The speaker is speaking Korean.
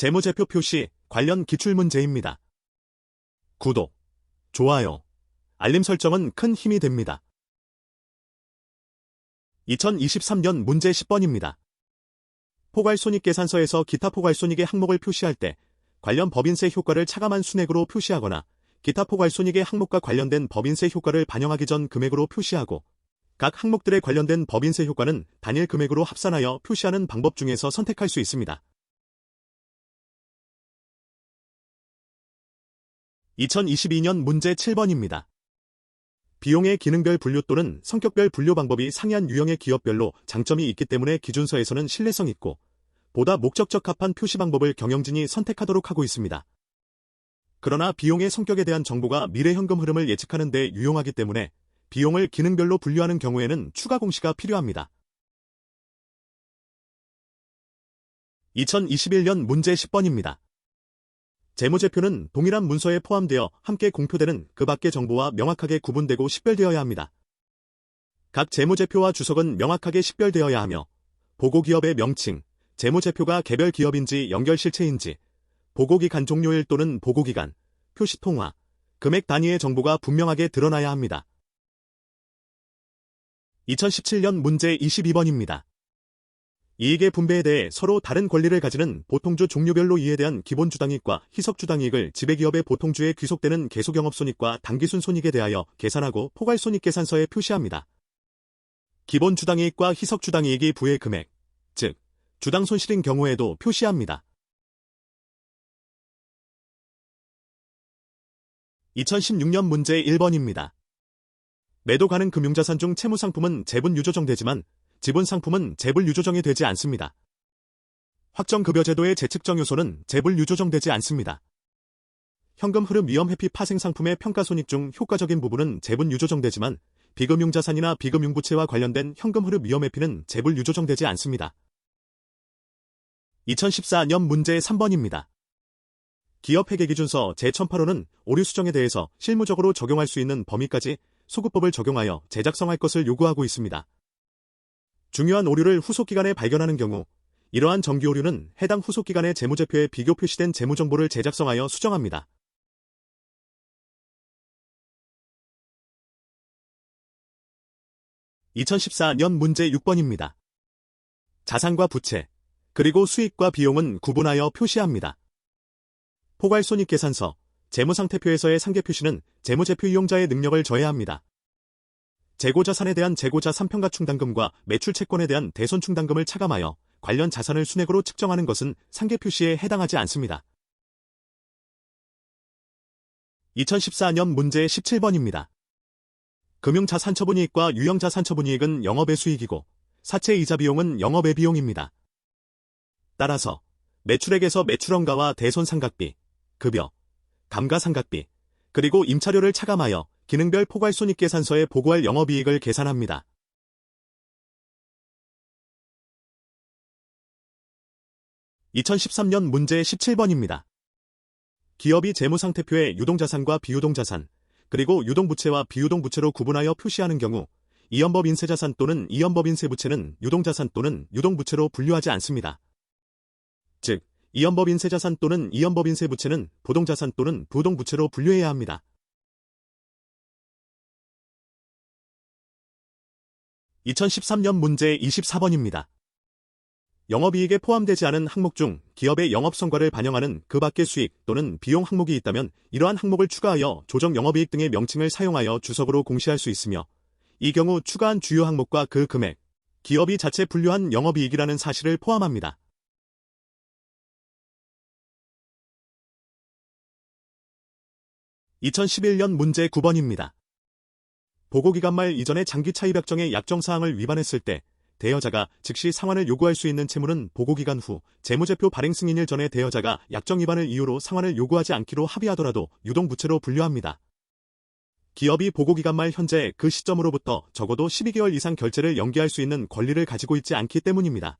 재무제표 표시 관련 기출문제입니다. 구독, 좋아요, 알림 설정은 큰 힘이 됩니다. 2023년 문제 10번입니다. 포괄손익계산서에서 기타 포괄손익의 항목을 표시할 때 관련 법인세 효과를 차감한 순액으로 표시하거나 기타 포괄손익의 항목과 관련된 법인세 효과를 반영하기 전 금액으로 표시하고 각 항목들에 관련된 법인세 효과는 단일 금액으로 합산하여 표시하는 방법 중에서 선택할 수 있습니다. 2022년 문제 7번입니다. 비용의 기능별 분류 또는 성격별 분류 방법이 상이한 유형의 기업별로 장점이 있기 때문에 기준서에서는 신뢰성 있고 보다 목적적 합한 표시 방법을 경영진이 선택하도록 하고 있습니다. 그러나 비용의 성격에 대한 정보가 미래 현금 흐름을 예측하는 데 유용하기 때문에 비용을 기능별로 분류하는 경우에는 추가 공시가 필요합니다. 2021년 문제 10번입니다. 재무제표는 동일한 문서에 포함되어 함께 공표되는 그 밖의 정보와 명확하게 구분되고 식별되어야 합니다. 각 재무제표와 주석은 명확하게 식별되어야 하며 보고기업의 명칭, 재무제표가 개별 기업인지 연결 실체인지, 보고기간 종료일 또는 보고기간, 표시통화, 금액 단위의 정보가 분명하게 드러나야 합니다. 2017년 문제 22번입니다. 이익의 분배에 대해 서로 다른 권리를 가지는 보통주 종류별로 이해대한 기본주당이익과 희석주당이익을 지배기업의 보통주에 귀속되는 계속영업손익과 당기순손익에 대하여 계산하고 포괄손익계산서에 표시합니다. 기본주당이익과 희석주당이익이 부의 금액, 즉 주당 손실인 경우에도 표시합니다. 2016년 문제 1번입니다. 매도 가능 금융자산 중 채무상품은 재분 유조정되지만 지분 상품은 재불 유조정이 되지 않습니다. 확정급여 제도의 재측정 요소는 재불 유조정되지 않습니다. 현금 흐름 위험 회피 파생 상품의 평가 손익 중 효과적인 부분은 재분 유조정되지만 비금융 자산이나 비금융 부채와 관련된 현금 흐름 위험 회피는 재불 유조정되지 않습니다. 2014년 문제 3번입니다. 기업 회계 기준서 제1008호는 오류 수정에 대해서 실무적으로 적용할 수 있는 범위까지 소급법을 적용하여 제작성할 것을 요구하고 있습니다. 중요한 오류를 후속기간에 발견하는 경우 이러한 정기 오류는 해당 후속기간의 재무제표에 비교 표시된 재무정보를 제작성하여 수정합니다. (2014년) 문제 6번입니다. 자산과 부채, 그리고 수익과 비용은 구분하여 표시합니다. 포괄손익계산서, 재무상태표에서의 상계 표시는 재무제표 이용자의 능력을 저해합니다. 재고자산에 대한 재고자산 평가 충당금과 매출 채권에 대한 대손 충당금을 차감하여 관련 자산을 순액으로 측정하는 것은 상계 표시에 해당하지 않습니다. 2014년 문제 17번입니다. 금융자산처분이익과 유형자산처분이익은 영업의 수익이고 사채 이자 비용은 영업의 비용입니다. 따라서 매출액에서 매출원가와 대손상각비, 급여, 감가상각비, 그리고 임차료를 차감하여 기능별 포괄 손익계산서에 보고할 영업이익을 계산합니다. (2013년) 문제 17번입니다. 기업이 재무상태표에 유동자산과 비유동자산, 그리고 유동부채와 비유동부채로 구분하여 표시하는 경우 이연법 인세자산 또는 이연법 인세부채는 유동자산 또는 유동부채로 분류하지 않습니다. 즉, 이연법 인세자산 또는 이연법 인세부채는 부동자산 또는 부동부채로 분류해야 합니다. 2013년 문제 24번입니다. 영업이익에 포함되지 않은 항목 중 기업의 영업성과를 반영하는 그 밖의 수익 또는 비용 항목이 있다면 이러한 항목을 추가하여 조정 영업이익 등의 명칭을 사용하여 주석으로 공시할 수 있으며 이 경우 추가한 주요 항목과 그 금액, 기업이 자체 분류한 영업이익이라는 사실을 포함합니다. (2011년) 문제 9번입니다. 보고기간 말 이전에 장기 차 입약정의 약정사항을 위반했을 때 대여자가 즉시 상환을 요구할 수 있는 채무는 보고기간 후 재무제표 발행 승인일 전에 대여자가 약정 위반을 이유로 상환을 요구하지 않기로 합의하더라도 유동부채로 분류합니다. 기업이 보고기간 말 현재 그 시점으로부터 적어도 12개월 이상 결제를 연기할 수 있는 권리를 가지고 있지 않기 때문입니다.